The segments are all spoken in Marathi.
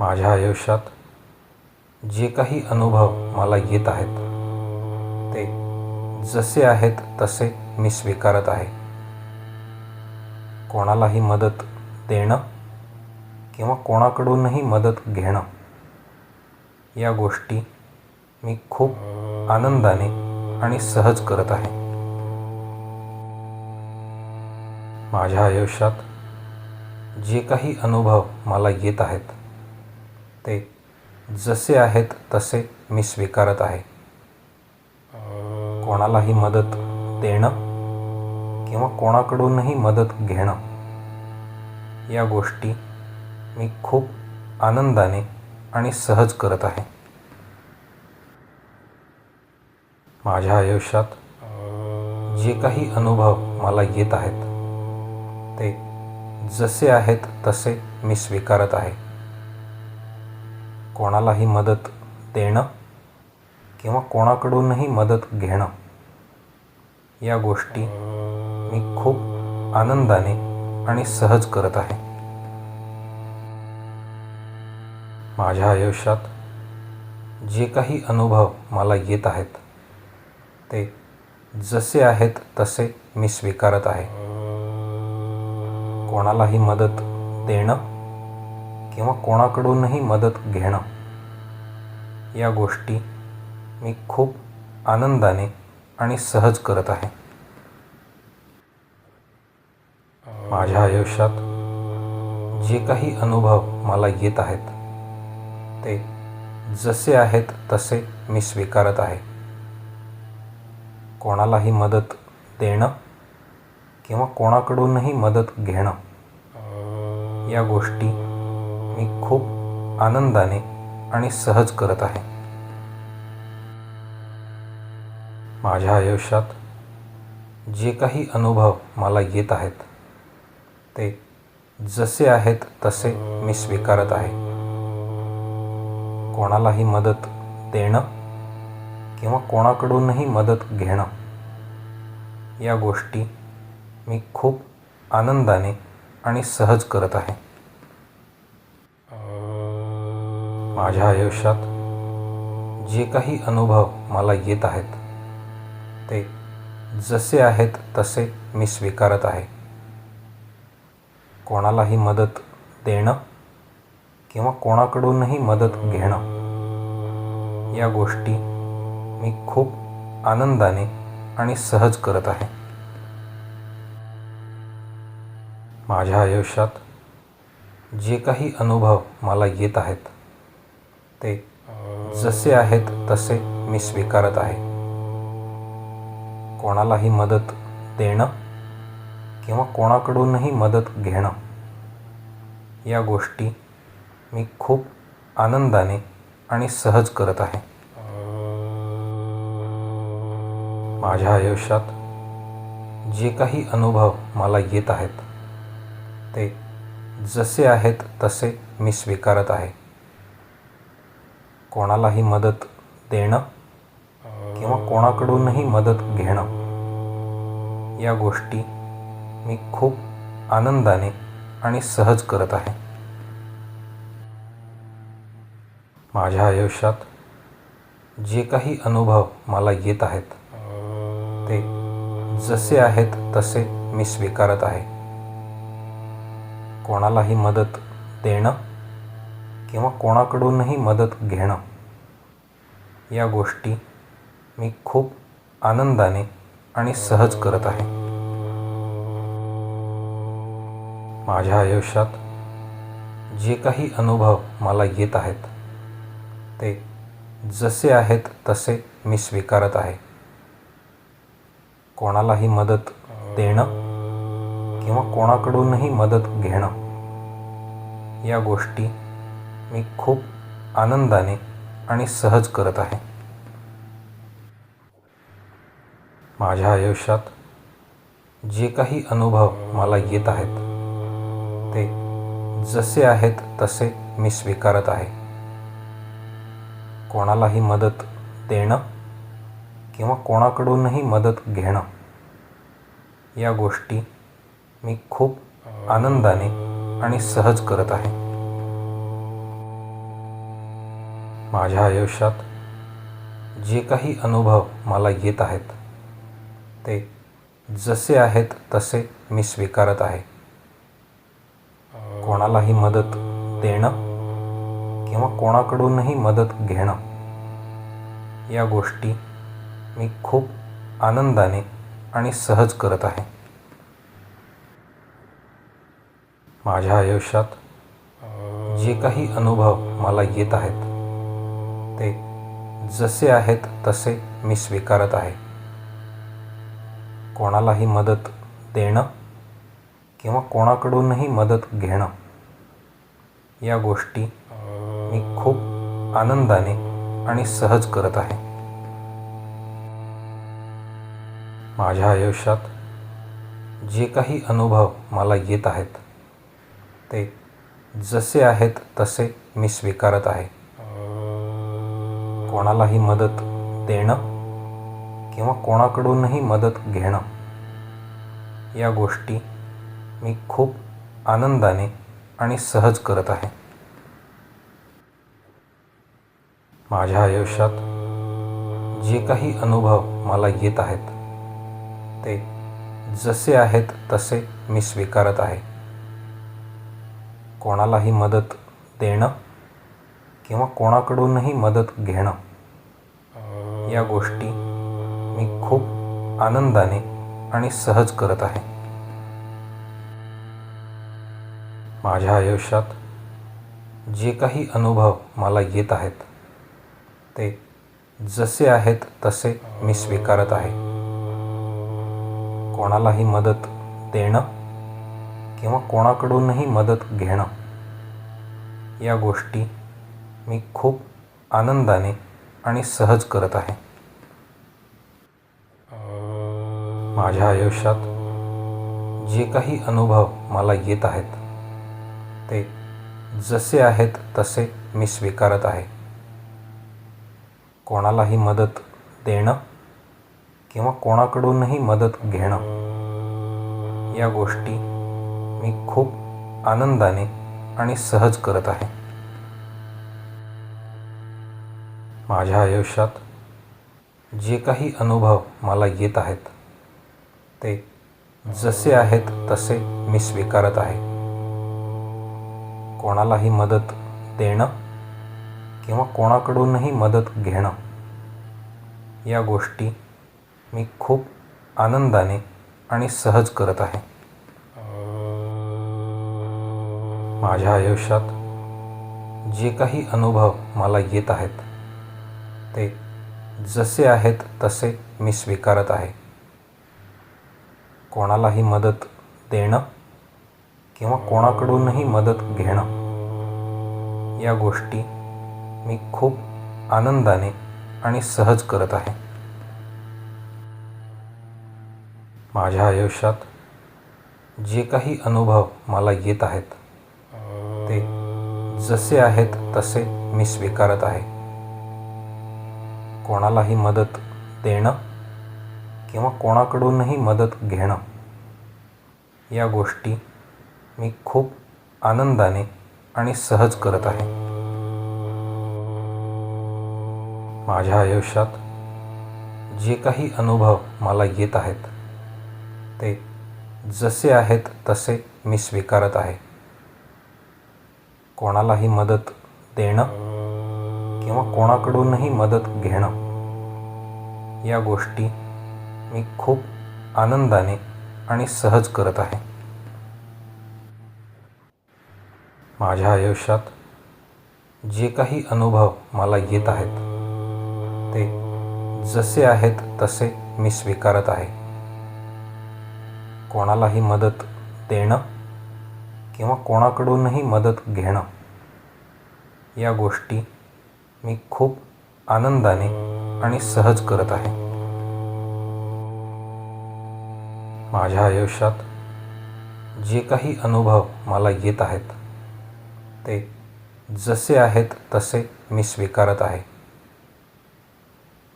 माझ्या आयुष्यात जे काही अनुभव मला येत आहेत ते जसे आहेत तसे मी स्वीकारत आहे. कोणालाही मदत देणं किंवा कोणाकडूनही मदत घेणं या गोष्टी मी खूप आनंदाने आणि सहज करत आहे. माझ्या आयुष्यात जे काही अनुभव मला येत आहेत ते जसे आहेत तसे मी स्वीकारत आहे. कोणालाही मदत देणं किंवा कोणाकडूनही मदत घेणं या गोष्टी मी खूप आनंदाने आणि सहज करत आहे. माझ्या आयुष्यात जे काही अनुभव मला येत आहेत ते जसे आहेत तसे मी स्वीकारत आहे. कोणालाही मदत देणं किंवा कोणाकडूनही मदत घेणं या गोष्टी मी खूप आनंदाने आणि सहज करत आहे. माझ्या आयुष्यात जे काही अनुभव मला येत आहेत ते जसे आहेत तसे मी स्वीकारत आहे. कोणालाही मदत देणं किंवा कोणाकडूनही मदत घेणं या गोष्टी मी खूप आनंदाने आणि सहज करत आहे. माझ्या आयुष्यात जे काही अनुभव मला येत आहेत ते जसे आहेत तसे मी स्वीकारत आहे. कोणालाही मदत देणं किंवा कोणाकडूनही मदत घेणं या गोष्टी मी खूप आनंदाने आणि सहज करत आहे. माझ्या आयुष्यात जे काही अनुभव मला येत आहेत ते जसे आहेत तसे मी स्वीकारत आहे. कोणालाही मदत देणं किंवा कोणाकडूनही मदत घेणं या गोष्टी मी खूप आनंदाने आणि सहज करत आहे. माझ्या आयुष्यात जे काही अनुभव मला येत आहेत ते जसे आहेत तसे मी स्वीकारत आहे. कोणालाही मदत देणं किंवा कोणाकडूनही मदत घेणं या गोष्टी मी खूप आनंदाने आणि सहज करत आहे. माझ्या आयुष्यात जे काही अनुभव मला येत आहेत ते जसे आहेत तसे मी स्वीकारत आहे. कोणालाही मदत देणं किंवा कोणाकडूनही मदत घेणं या गोष्टी मी खूप आनंदाने आणि सहज करत आहे. माझ्या आयुष्यात जे काही अनुभव मला येत आहेत ते जसे आहेत तसे मी स्वीकारत आहे. कोणालाही मदत देणं किंवा कोणाकडूनही मदत घेणं या गोष्टी मी खूप आनंदाने आणि सहज करत आहे. माझ्या आयुष्यात जे काही अनुभव मला येत आहेत ते जसे आहेत तसे मी स्वीकारत आहे. कोणालाही मदत देणं किंवा कोणाकडूनही मदत घेणं या गोष्टी मी खूप आनंदाने आणि सहज करत आहे. माझ्या आयुष्यात जे काही अनुभव मला येत आहेत ते जसे आहेत तसे मी स्वीकारत आहे. कोणालाही मदत देणं किंवा कोणाकडूनही मदत घेणं या गोष्टी मी खूप आनंदाने आणि सहज करत आहे. माझ्या आयुष्यात जे काही अनुभव मला येत आहेत ते जसे आहेत तसे मी स्वीकारत आहे. कोणालाही मदत देणं किंवा कोणाकडूनही मदत घेणं या गोष्टी मी खूप आनंदाने आणि सहज करत आहे. माझ्या आयुष्यात जे काही अनुभव मला येत आहेत ते जसे आहेत तसे मी स्वीकारत आहे. कोणालाही मदत देणं किंवा कोणाकडूनही मदत घेणं या गोष्टी मी खूप आनंदाने आणि सहज करत आहे. माझ्या आयुष्यात जे काही अनुभव मला येत आहेत ते जसे आहेत तसे मी स्वीकारत आहे. कोणालाही मदत देणं किंवा कोणाकडूनही मदत घेणं या गोष्टी मी खूप आनंदाने आणि सहज करत आहे. माझ्या आयुष्यात जे काही अनुभव मला येत आहेत ते जसे आहेत तसे मी स्वीकारत आहे. कोणालाही मदत देणं किंवा कोणाकडूनही मदत घेणं या गोष्टी मी खूप आनंदाने आणि सहज करत आहे. माझ्या आयुष्यात जे काही अनुभव मला येत आहेत ते जसे आहेत तसे मी स्वीकारत आहे. कोणालाही मदत देणं किंवा कोणाकडूनही मदत घेणं या गोष्टी मी खूप आनंदाने आणि सहज करत आहे. माझ्या आयुष्यात जे काही अनुभव मला येत आहेत ते जसे आहेत तसे मी स्वीकारत आहे. कोणालाही मदत देणं किंवा कोणाकडूनही मदत घेणं या गोष्टी मी खूप आनंदाने आणि सहज करत आहे. माझ्या आयुष्यात जे काही अनुभव मला येत आहेत ते जसे आहेत तसे मी स्वीकारत आहे. कोणालाही मदत देणं किंवा कोणाकडूनही मदत घेणं या गोष्टी मी खूप आनंदाने आणि सहज करत आहे. माझ्या आयुष्यात जे काही अनुभव मला येत आहेत ते जसे आहेत तसे मी स्वीकारत आहे. कोणालाही मदत देणं किंवा कोणाकडूनही मदत घेणं या गोष्टी मी खूप आनंदाने आणि सहज करत आहे. माझ्या आयुष्यात जे काही अनुभव मला येत आहेत ते जसे आहेत तसे मी स्वीकारत आहे. कोणालाही मदत देणं किंवा कोणाकडूनही मदत घेणं या गोष्टी मी खूप आनंदाने आणि सहज करत आहे. माझ्या आयुष्यात जे काही अनुभव मला येत आहेत ते जसे आहेत तसे मी स्वीकारत आहे. कोणालाही मदत देणं किंवा कोणाकडूनही मदत घेणं या गोष्टी मी खूप आनंदाने आणि सहज करत आहे. माझ्या आयुष्यात जे काही अनुभव मला येत आहेत ते जसे आहेत तसे मी स्वीकारत आहे. कोणालाही मदत देणं किंवा कोणाकडूनही मदत घेणं या गोष्टी मी खूप आनंदाने आणि सहज करत आहे. माझ्या आयुष्यात जे काही अनुभव मला येत आहेत ते जसे आहेत तसे मी स्वीकारत आहे. कोणालाही मदत देणं किंवा कोणाकडूनही मदत घेणं या गोष्टी मी खूप आनंदाने आणि सहज करत आहे. माझ्या आयुष्यात जे काही अनुभव मला येत आहेत ते जसे आहेत तसे मी स्वीकारत आहे.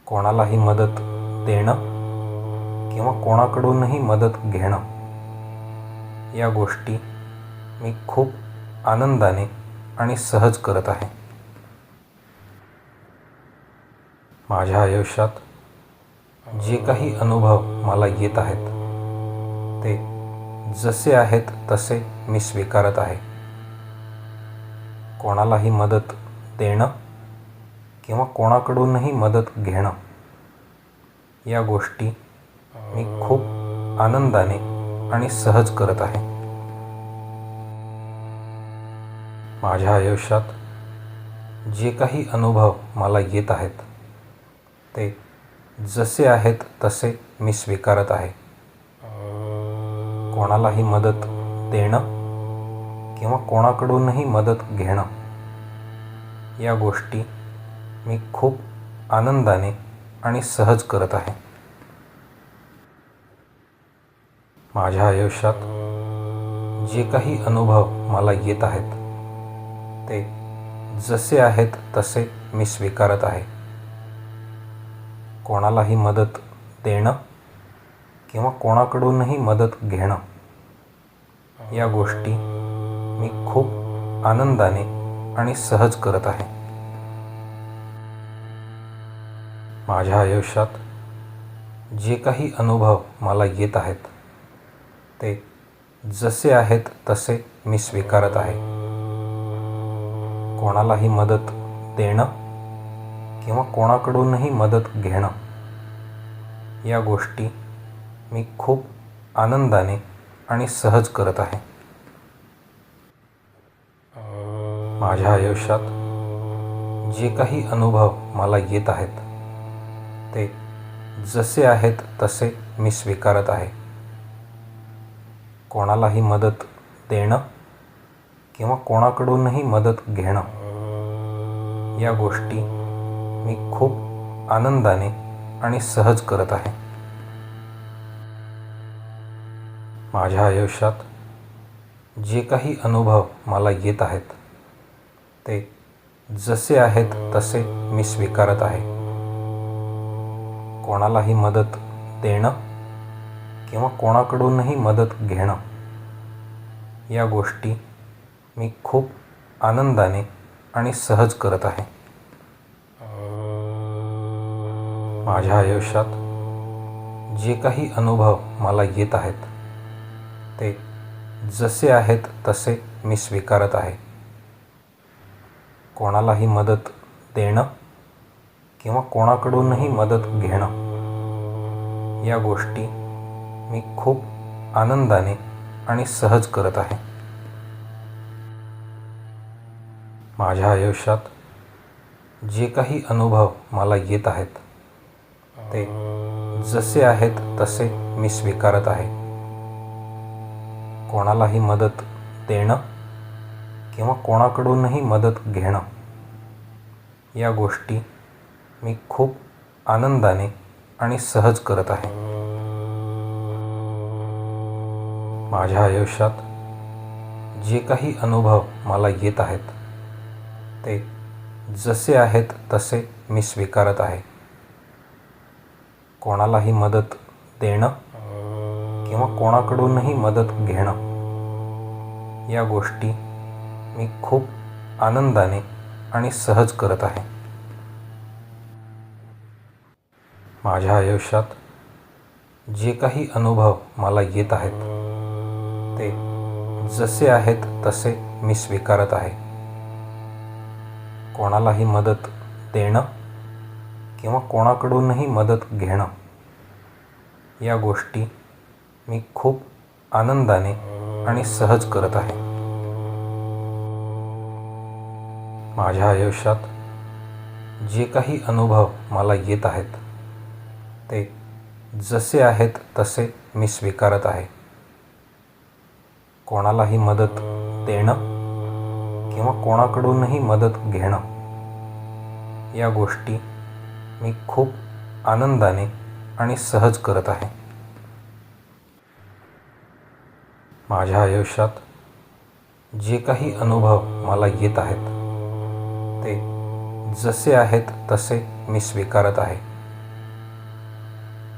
कोणालाही मदत देणं किंवा कोणाकडूनही मदत घेणं या गोष्टी मी खूप आनंदाने आणि सहज करत आहे. माझ्या आयुष्यात जे काही अनुभव मला येत आहेत ते जसे आहेत तसे मी स्वीकारत आहे. कोणालाही मदत देणं किंवा कोणाकडूनही मदत घेणं या गोष्टी मी खूप आनंदाने आणि सहज करत आहे. माझ्या आयुष्यात जे काही अनुभव मला येत आहेत ते जसे आहेत तसे मी स्वीकारत आहे. कोणालाही मदत देणं किंवा कोणाकडूनही मदत घेणं या गोष्टी मी खूप आनंदाने आणि सहज करत आहे. माझ्या आयुष्यात जे काही अनुभव मला येत आहेत ते जसे आहेत तसे मी स्वीकारत आहे. कोणालाही मदत देणं किंवा कोणाकडूनही मदत घेणं या गोष्टी मी खूप आनंदाने आणि सहज करत आहे. माझ्या आयुष्यात जे काही अनुभव मला येत आहेत ते जसे आहेत तसे मी स्वीकारत आहे. कोणालाही मदत देणं किंवा कोणाकडूनही मदत घेणं या गोष्टी मी खूप आनंदाने आणि सहज करत आहे. माझ्या आयुष्यात जे काही अनुभव मला येत आहेत ते जसे आहेत तसे मी स्वीकारत आहे. कोणालाही मदत देणं किंवा कोणाकडूनही मदत घेणं या गोष्टी मी खूप आनंदाने आणि सहज करत आहे. माझ्या आयुष्यात जे काही अनुभव मला येत आहेत ते जसे आहेत तसे मी स्वीकारत आहे. कोणालाही मदत देणं किंवा कोणाकडूनही मदत घेणं या गोष्टी मी खूप आनंदाने आणि सहज करत आहे. माझ्या आयुष्यात जे काही अनुभव मला येत आहेत ते जसे आहेत तसे मी स्वीकारत आहे. कोणालाही मदत देणं किंवा कोणाकडूनही मदत घेणं या गोष्टी मी खूप आनंदाने आणि सहज करत आहे. माझ्या आयुष्यात जे काही अनुभव मला येत आहेत ते जसे आहेत तसे मी स्वीकारत आहे. कोणालाही मदत देणं किंवा कोणाकडूनही मदत घेणं या गोष्टी मी खूप आनंदाने आणि सहज करत आहे. माझ्या आयुष्यात जे काही अनुभव मला येत आहेत ते जसे आहेत तसे मी स्वीकारत आहे. कोणालाही मदत देणं किंवा कोणाकडूनही मदत घेणं या गोष्टी मी खूप आनंदाने आणि सहज करत आहे. माझ्या आयुष्यात जे काही अनुभव मला येत आहेत ते जसे आहेत तसे मी स्वीकारत आहे. कोणालाही मदत देणं किंवा कोणाकडूनही मदत घेणं या गोष्टी मी खूप आनंदाने आणि सहज करत आहे. माझ्या आयुष्यात जे काही अनुभव मला येत आहेत ते जसे आहेत तसे मी स्वीकारत आहे. कोणालाही मदत देणं किंवा कोणाकडूनही मदत घेणं या गोष्टी मी खूप आनंदाने आणि सहज करत आहे. माझ्या आयुष्यात जे काही अनुभव मला येत आहेत ते जसे आहेत तसे मी स्वीकारत आहे.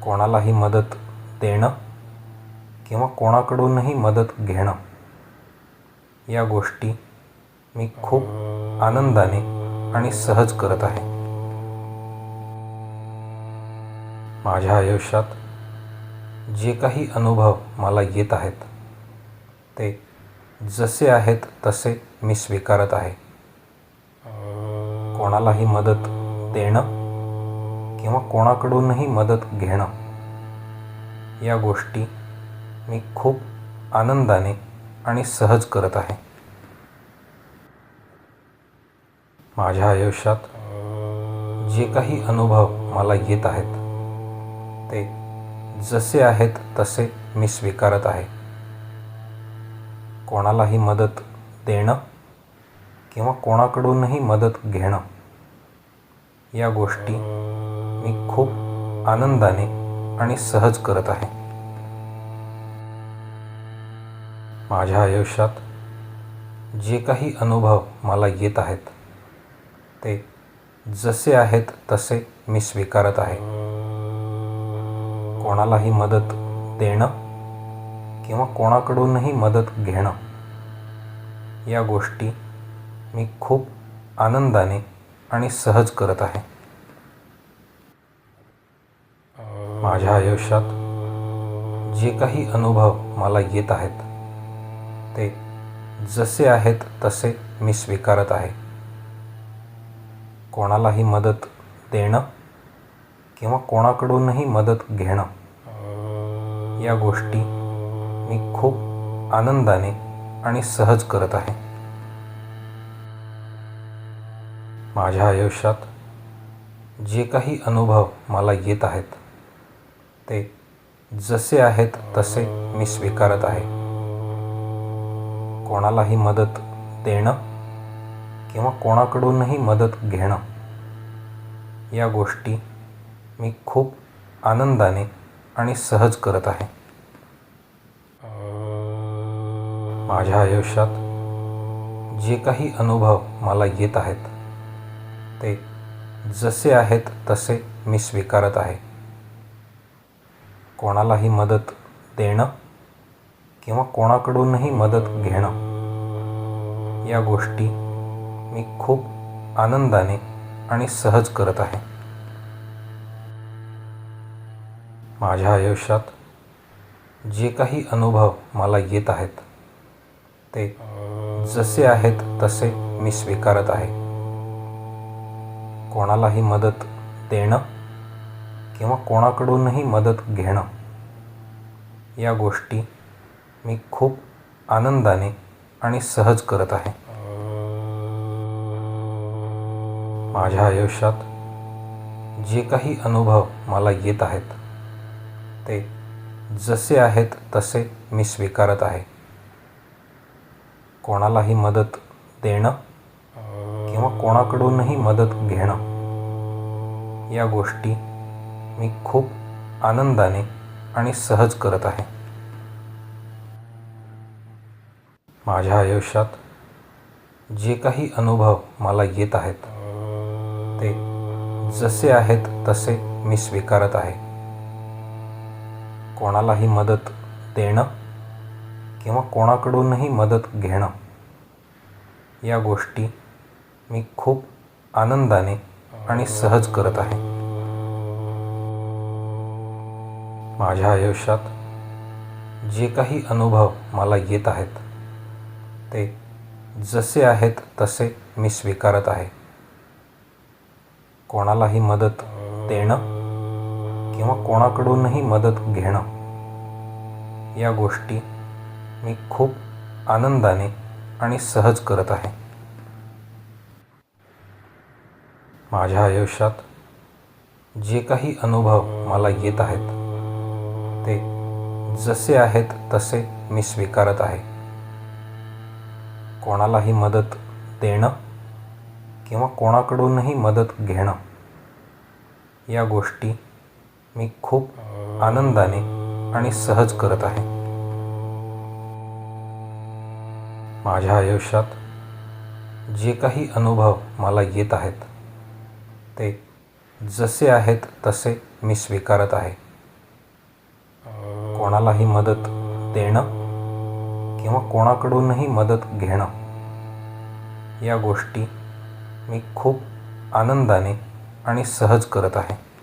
कोणालाही मदत देणं किंवा कोणाकडूनही मदत घेणं या गोष्टी मी खूप आनंदाने आणि सहज करत आहे. माझ्या आयुष्यात जे काही अनुभव मला येत आहेत ते जसे आहेत तसे मी स्वीकारत आहे. कोणालाही मदत देणं किंवा कोणाकडूनही मदत घेणं या गोष्टी मी खूप आनंदाने आणि सहज करत आहे. माझ्या आयुष्यात जे काही अनुभव मला येत आहेत ते जसे आहेत तसे मी स्वीकारत आहे. कोणालाही मदत देणं किंवा कोणाकडूनही मदत घेणं या गोष्टी मी खूप आनंदाने आणि सहज करत आहे. माझ्या आयुष्यात जे काही अनुभव मला येत आहेत ते जसे आहेत तसे मी स्वीकारत आहे. कोणालाही मदत देणं किंवा कोणाकडूनही मदत घेणं या गोष्टी मी खूप आनंदाने आणि सहज करत आहे. माझ्या आयुष्यात जे काही अनुभव मला येत आहेत ते जसे आहेत तसे मी स्वीकारत आहे. कोणालाही मदत देणं किंवा कोणाकडूनही मदत घेणं या गोष्टी मी खूप आनंदाने आणि सहज करत आहे. माझ्या आयुष्यात जे काही अनुभव मला येत आहेत ते जसे आहेत तसे मी स्वीकारत आहे. कोणालाही मदत देणं किंवा कोणाकडूनही मदत घेणं या गोष्टी मी खूप आनंदाने आणि सहज करत आहे. माझ्या आयुष्यात जे काही अनुभव मला येत आहेत ते जसे आहेत तसे मी स्वीकारत आहे. कोणालाही मदत देणं किंवा कोणाकडूनही मदत घेणं या गोष्टी मी खूप आनंदाने आणि सहज करत आहे. माझ्या आयुष्यात जे काही अनुभव मला येत आहेत ते जसे आहेत तसे मी स्वीकारत आहे. कोणालाही मदत देणं किंवा कोणाकडूनही मदत घेणं या गोष्टी मी खूप आनंदाने आणि सहज करत आहे. माझ्या आयुष्यात जे काही अनुभव मला येत आहेत ते जसे आहेत तसे मी स्वीकारत आहे. कोणालाही मदत देणं किंवा कोणाकडूनही मदत घेणं या गोष्टी मी खूप आनंदाने आणि सहज करत आहे. माझ्या आयुष्यात जे काही अनुभव मला येत आहेत ते जसे आहेत तसे मी स्वीकारत आहे. कोणालाही मदत देणं किंवा कोणाकडूनही मदत घेणं या गोष्टी मी खूप आनंदाने आणि सहज करत आहे. माझ्या आयुष्यात जे काही अनुभव मला येत आहेत ते जसे आहेत तसे मी स्वीकारत आहे. कोणालाही मदत देणं किंवा कोणाकडूनही मदत घेणं या गोष्टी मी खूप आनंदाने आणि सहज करत आहे. माझ्या आयुष्यात जे काही अनुभव मला येत आहेत ते जसे आहेत तसे मी स्वीकारत आहे. कोणालाही मदत देणं किंवा कोणाकडूनही मदत घेणं या गोष्टी मी खूप आनंदाने आणि सहज करत आहे. माझ्या आयुष्यात जे काही अनुभव मला येत आहेत ते जसे आहेत तसे मी स्वीकारत आहे. कोणालाही मदत देणं किंवा कोणाकडूनही मदत घेणं या गोष्टी मी खूप आनंदाने आणि सहज करत आहे.